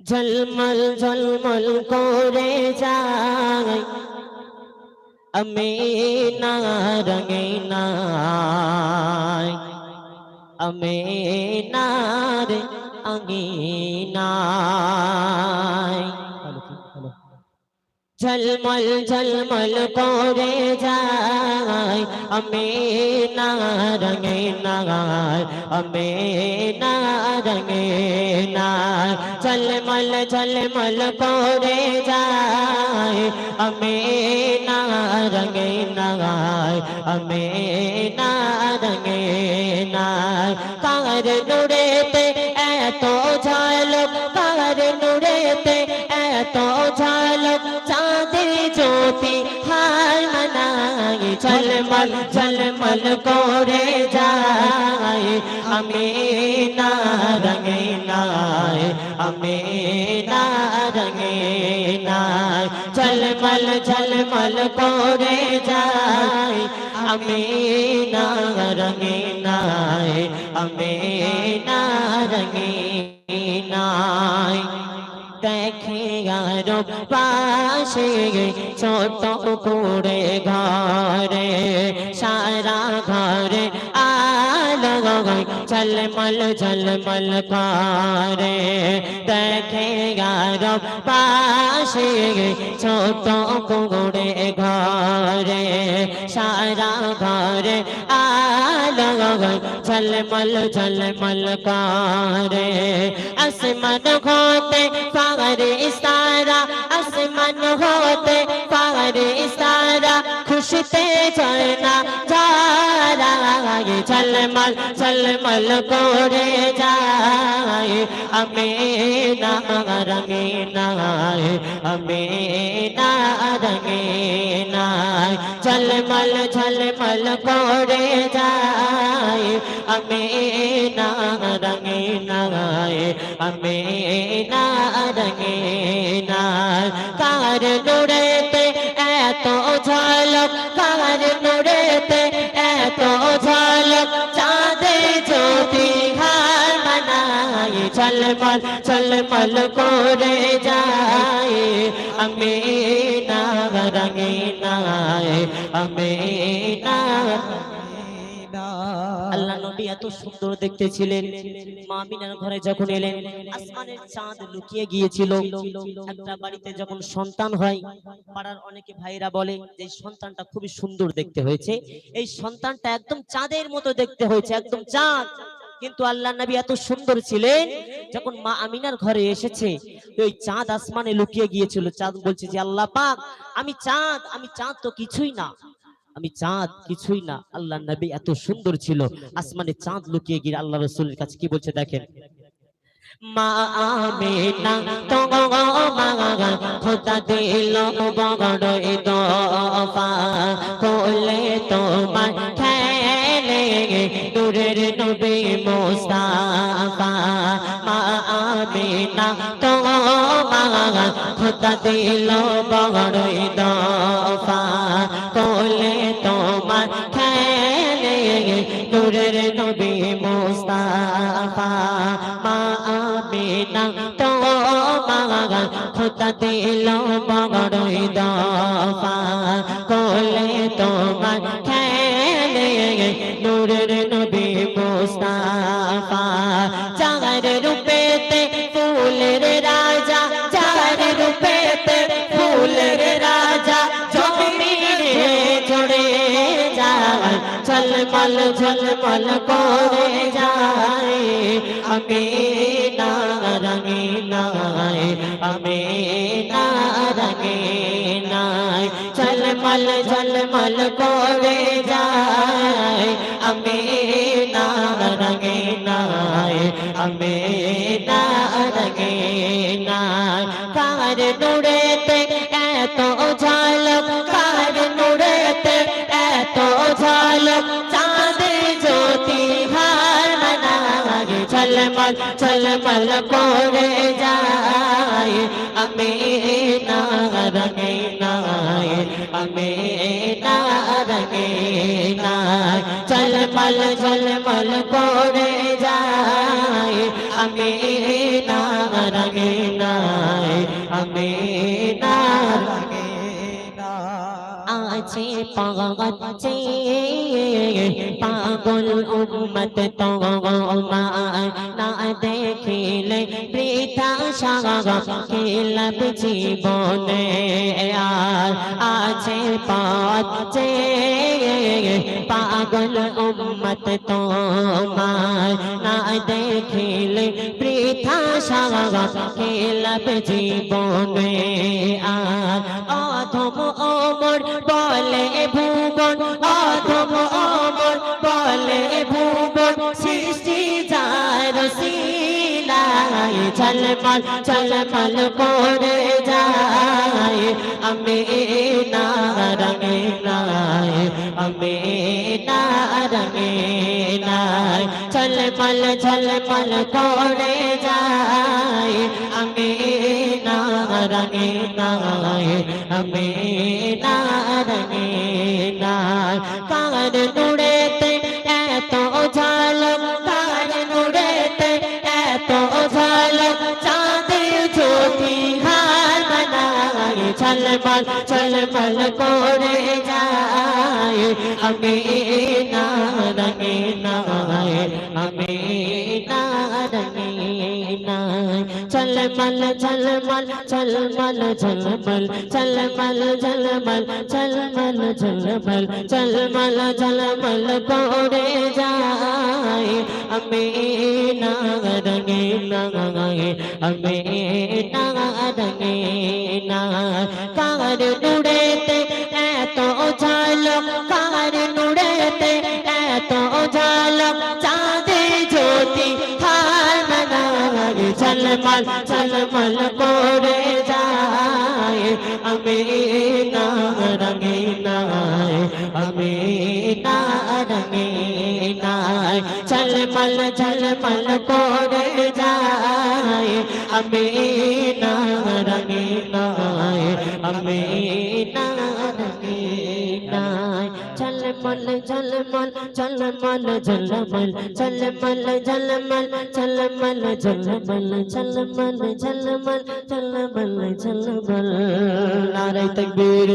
ঝলমল ঝলমল করে যায় আমি না রঙে নাই। আমি নার আঙিনায়। ঝলমল ঝলমল করে যায়। আমি না রঙে নায় আমি না রঙে নায় ঝলমল ঝলমল করে যায়। আমি না রঙে নায় আমি না রঙে নায় কার নুরেতে এত ঝলক ঝলমল ঝলমল করে যায় আমি না রঙে নাই আমি না রঙে নাই ঝলমল ঝলমল করে যায় আমি না রঙে নাই আমি না রঙে নাই দেখে আর পাশে ছোট করে ঘরে সারা ঘরে আলো ঝলমল ঝলমল করে দেখে আর পাশে ছোট করে ঘরে সারা ঘরে আলো ঝলমল ঝলমল করে আসমান হতে পারে ইসারা আসমান হতে পারে ইসারা খুশিতে ঝরনা যারা ঝলমল ঝলমল করে যায় আমি না রঙে নাই আমি না রঙে নাই ঝলমল ঝলমল করে যায় আমি না রঙে নাই আমি না রঙে নাই কার মানাই ঝলমল ঝলমল করে যায়। আমি না রঙে নাই আমি না আল্লাহ নবী এত সুন্দর দেখতে ছিলেন মা আমিনার ঘরে যখন এলেন, আসমানের চাঁদ লুকিয়ে গিয়েছিল। একটা বাড়িতে যখন সন্তান হয়, পাড়ার অনেকে ভাইরা বলে যে সন্তানটা খুবই সুন্দর দেখতে হয়েছে। এই সন্তানটা একদম চাঁদের মতো দেখতে হয়েছে, একদম চাঁদ। কিন্তু আল্লাহ নবী এত সুন্দর ছিলেন, যখন মা আমিনার ঘরে এসেছে ওই চাঁদ আসমানে লুকিয়ে গিয়েছিল। চাঁদ বলছে যে, আল্লাহ পাক, আমি চাঁদ আমি চাঁদ তো কিছুই না, আমি চাঁদ কিছুই না। আল্লাহ নবী এত সুন্দর ছিল, আসমানে চাঁদ লুকিয়ে গিয়ে আল্লাহ রসুলের কাছে কি বলছে দেখেন? মা আমিনা তো খোদা দিল বড় দফা কোলে তোমার আমিনা তো মা খোদা দিল বড়ই দফা, কোলে তোমার খেলে নূরের নবী মোস্তাফা। মা আমিনা তো মা খোদা দিল বড়ই দফা। ঝলমল ঝলমল করে যায় আমি না রঙে নাই আমি না রঙে নাই ঝলমল ঝলমল করে যায় আমি না রঙে নাই আমি না রঙে নাই কার নুরেতে এত ঝলক কার নুরেতে এত ঝলক চাঁদে ছলমল ছলমল করে যায়। আমি না রঙে নাই আমি না রঙে নাই ছলমল ছলমল করে যায় আমি না রঙে নাই আমি না রঙে নাই আছে পাগল পাগল উম্মত তোমায় না দেখিলে বৃথা সাগা খেলাব জীবনে আর আছে পাচ্ছে পাগল উম্মত তোমায় না দেখিলে বৃথা সাগা খেলাব জীবনে আর অধম ওমর বলে ভুবন যার শিলায় ঝলমল ঝলমল করে যায়। আমি না রঙে নাই আমি না রঙে নাই ঝলমল ঝলমল করে যায়। আমি না নাই আমি না নাই কার নুড়েতে বানায় ঝলমল ঝলমল করে যায়। আমি না রঙে নাই আমি না রঙে নাই ঝলমল ঝলমল ঝলমল ঝলমল ঝলমল ঝলমল ঝলমল ঝলমল ঝলমল ঝলমল করে যায়। আমি না রঙে না কার নুড়েতে এত ঝালক কার নুড়েতে এত ঝালক চাঁদে জ্যোতি ঝলমল ঝলমল করে যায় আমি না রঙে নাই আমি না রঙে নাই ঝলমল ঝলমল করে যায় আমি না রঙে নাই আমি না রঙে নাই ঝলমল ঝলমল ঝলমল ঝলমল ঝলমল ঝলমল ঝলমল ঝলমল ঝলমল ঝলমল ঝলমল ঝলমল নারে তকবীর